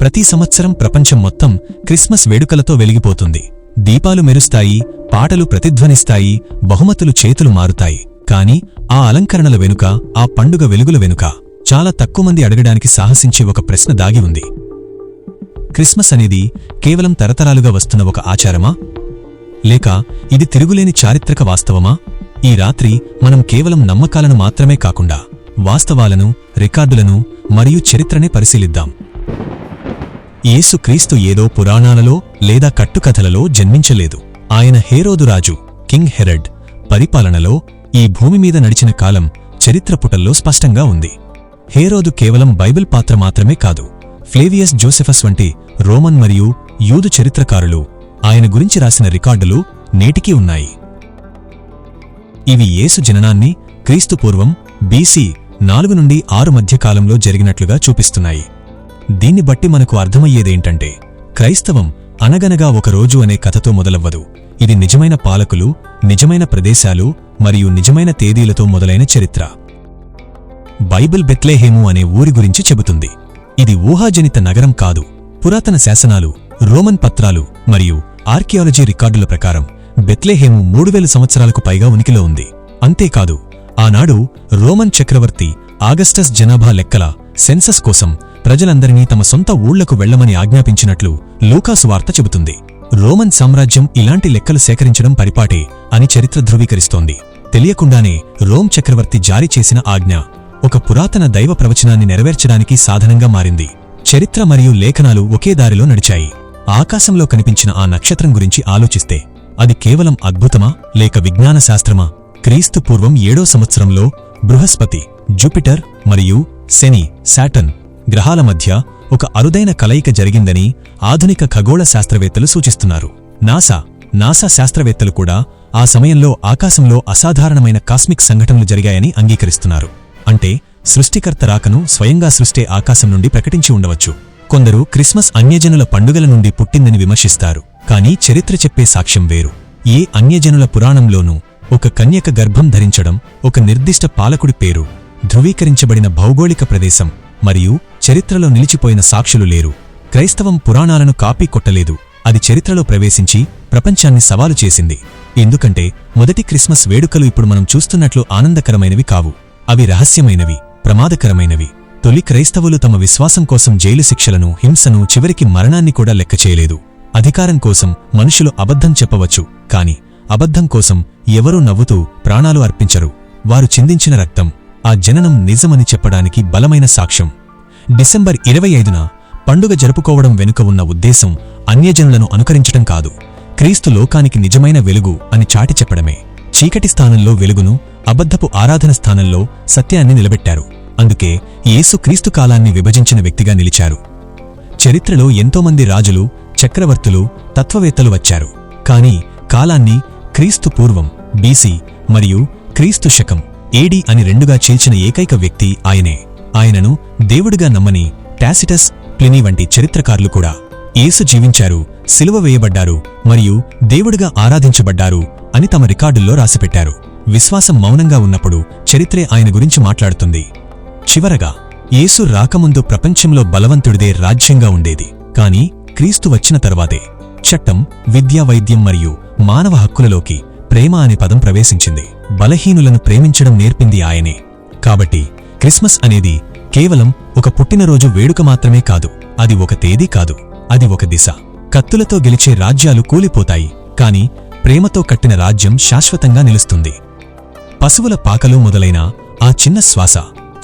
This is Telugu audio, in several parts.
ప్రతి సంవత్సరం ప్రపంచం మొత్తం క్రిస్మస్ వేడుకలతో వెలిగిపోతుంది. దీపాలు మెరుస్తాయి పాటలు ప్రతిధ్వనిస్తాయి బహుమతులు చేతులు మారుతాయి. కాని ఆ అలంకరణల వెనుక ఆ పండుగ వెలుగుల వెనుక చాలా తక్కువ మంది అడగడానికి సాహసించే ఒక ప్రశ్న దాగి ఉంది. క్రిస్మస్ అనేది కేవలం తరతరాలుగా వస్తున్న ఒక ఆచారమా? లేక ఇది తిరుగులేని చారిత్రక వాస్తవమా? ఈ రాత్రి మనం కేవలం నమ్మకాలను మాత్రమే కాకుండా వాస్తవాలను రికార్డులను మరియు చరిత్రనే పరిశీలిద్దాం. యేసు క్రీస్తు ఏదో పురాణాలలో లేదా కట్టుకథలలో జన్మించలేదు. ఆయన హేరోదు రాజు కింగ్ హెరడ్ పరిపాలనలో ఈ భూమి మీద నడిచిన కాలం చరిత్ర పుటల్లో స్పష్టంగా ఉంది. హేరోదు కేవలం బైబిల్ పాత్ర మాత్రమే కాదు ఫ్లేవియస్ జోసెఫస్ వంటి రోమన్ మరియు యూదు చరిత్రకారులు ఆయన గురించి రాసిన రికార్డులు నేటికీ ఉన్నాయి. ఇవి యేసు జననాన్ని క్రీస్తుపూర్వం బీసీ నాలుగు నుండి ఆరు మధ్యకాలంలో జరిగినట్లుగా చూపిస్తున్నాయి. దీన్ని బట్టి మనకు అర్థమయ్యేదేంటంటే క్రైస్తవం అనగనగా ఒక రోజు అనే కథతో మొదలవ్వదు. ఇది నిజమైన పాలకులు నిజమైన ప్రదేశాలు మరియు నిజమైన తేదీలతో మొదలైన చరిత్ర. బైబిల్ బెత్లేహేము అనే ఊరి గురించి చెబుతుంది. ఇది ఊహాజనిత నగరం కాదు. పురాతన శాసనాలు రోమన్ పత్రాలు మరియు ఆర్కియాలజీ రికార్డుల ప్రకారం బెత్లేహేము మూడు వేల సంవత్సరాలకు పైగా ఉనికిలో ఉంది. అంతేకాదు ఆనాడు రోమన్ చక్రవర్తి ఆగస్టస్ జనాభా లెక్కల సెన్సస్ కోసం ప్రజలందరినీ తమ సొంత ఊళ్ళకు వెళ్ళమని ఆజ్ఞాపించినట్లు లూకాసు వార్త చెబుతుంది. రోమన్ సామ్రాజ్యం ఇలాంటి లెక్కలు సేకరించడం పరిపాటే అని చరిత్ర ధృవీకరిస్తోంది. తెలియకుండానే రోమ్ చక్రవర్తి జారీ చేసిన ఆజ్ఞ ఒక పురాతన దైవ ప్రవచనాన్ని నెరవేర్చడానికి సాధనంగా మారింది. చరిత్ర మరియు లేఖనాలు ఒకే దారిలో నడిచాయి. ఆకాశంలో కనిపించిన ఆ నక్షత్రం గురించి ఆలోచిస్తే అది కేవలం అద్భుతమా లేక విజ్ఞాన శాస్త్రమా? క్రీస్తు పూర్వం ఏడో సంవత్సరంలో బృహస్పతి జూపిటర్ మరియు శని శాటన్ గ్రహాల మధ్య ఒక అరుదైన కలయిక జరిగిందని ఆధునిక ఖగోళ శాస్త్రవేత్తలు సూచిస్తున్నారు. నాసా నాసా శాస్త్రవేత్తలు కూడా ఆ సమయంలో ఆకాశంలో అసాధారణమైన కాస్మిక్ సంఘటనలు జరిగాయని అంగీకరిస్తున్నారు. అంటే సృష్టికర్త రాకను స్వయంగా సృష్టే ఆకాశం నుండి ప్రకటించి ఉండవచ్చు. కొందరు క్రిస్మస్ అన్యజనుల పండుగల నుండి పుట్టిందని విమర్శిస్తారు. కానీ చరిత్ర చెప్పే సాక్ష్యం వేరు. ఏ అన్యజనుల పురాణంలోనూ ఒక కన్యక గర్భం ధరించడం ఒక నిర్దిష్ట పాలకుడి పేరు ధృవీకరించబడిన భౌగోళిక ప్రదేశం మరియు చరిత్రలో నిలిచిపోయిన సాక్షులు లేరు. క్రైస్తవం పురాణాలను కాపీ కొట్టలేదు. అది చరిత్రలో ప్రవేశించి ప్రపంచాన్ని సవాలు చేసింది. ఎందుకంటే మొదటి క్రిస్మస్ వేడుకలు ఇప్పుడు మనం చూస్తున్నట్లు ఆనందకరమైనవి కావు. అవి రహస్యమైనవి ప్రమాదకరమైనవి. తొలి క్రైస్తవులు తమ విశ్వాసం కోసం జైలు శిక్షలను హింసను చివరికి మరణాన్ని కూడా లెక్క చేయలేదు. అధికారం కోసం మనుషులు అబద్ధం చెప్పవచ్చు కాని అబద్ధం కోసం ఎవరూ నవ్వుతూ ప్రాణాలు అర్పించరు. వారు చిందించిన రక్తం ఆ జననం నిజమని చెప్పడానికి బలమైన సాక్ష్యం. డిసెంబర్ ఇరవై ఐదున పండుగ జరుపుకోవడం వెనుక ఉన్న ఉద్దేశం అన్యజనులను అనుకరించటం కాదు. క్రీస్తు లోకానికి నిజమైన వెలుగు అని చాటి చెప్పడమే. చీకటి స్థానంలో వెలుగును అబద్ధపు ఆరాధన స్థానంలో సత్యాన్ని నిలబెట్టారు. అందుకే యేసు క్రీస్తు కాలాన్ని విభజించిన వ్యక్తిగా నిలిచారు. చరిత్రలో ఎంతోమంది రాజులు చక్రవర్తులు తత్వవేత్తలు వచ్చారు. కాని కాలాన్ని క్రీస్తు పూర్వం బీసీ మరియు క్రీస్తు శకం ఏడీ అని రెండుగా చీల్చిన ఏకైక వ్యక్తి ఆయనే. ఆయనను దేవుడిగా నమ్మని టాసిటస్ ప్లినీ వంటి చరిత్రకారులు కూడా యేసు జీవించారు సిలువ వేయబడ్డారు మరియు దేవుడిగా ఆరాధించబడ్డారు అని తమ రికార్డుల్లో రాసిపెట్టారు. విశ్వాసం మౌనంగా ఉన్నప్పుడు చరిత్రే ఆయన గురించి మాట్లాడుతుంది. చివరగా యేసు రాకముందు ప్రపంచంలో బలవంతుడిదే రాజ్యంగా ఉండేది. కాని క్రీస్తు వచ్చిన తర్వాతే చట్టం విద్యా వైద్యం మరియు మానవ హక్కులలోకి ప్రేమ అనే పదం ప్రవేశించింది. బలహీనులను ప్రేమించడం నేర్పింది ఆయనే. కాబట్టి క్రిస్మస్ అనేది కేవలం ఒక పుట్టినరోజు వేడుక మాత్రమే కాదు అది ఒక తేదీ కాదు అది ఒక దిశ. కత్తులతో గెలిచే రాజ్యాలు కూలిపోతాయి కాని ప్రేమతో కట్టిన రాజ్యం శాశ్వతంగా నిలుస్తుంది. పశువుల పాకలు మొదలైన ఆ చిన్న శ్వాస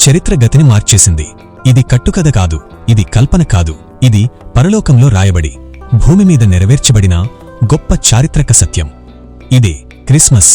చరిత్ర గతిని మార్చేసింది. ఇది కట్టుకథ కాదు ఇది కల్పన కాదు ఇది పరలోకంలో రాయబడి భూమి మీద నెరవేర్చబడిన గొప్ప చారిత్రక సత్యం. ఇదే క్రిస్మస్.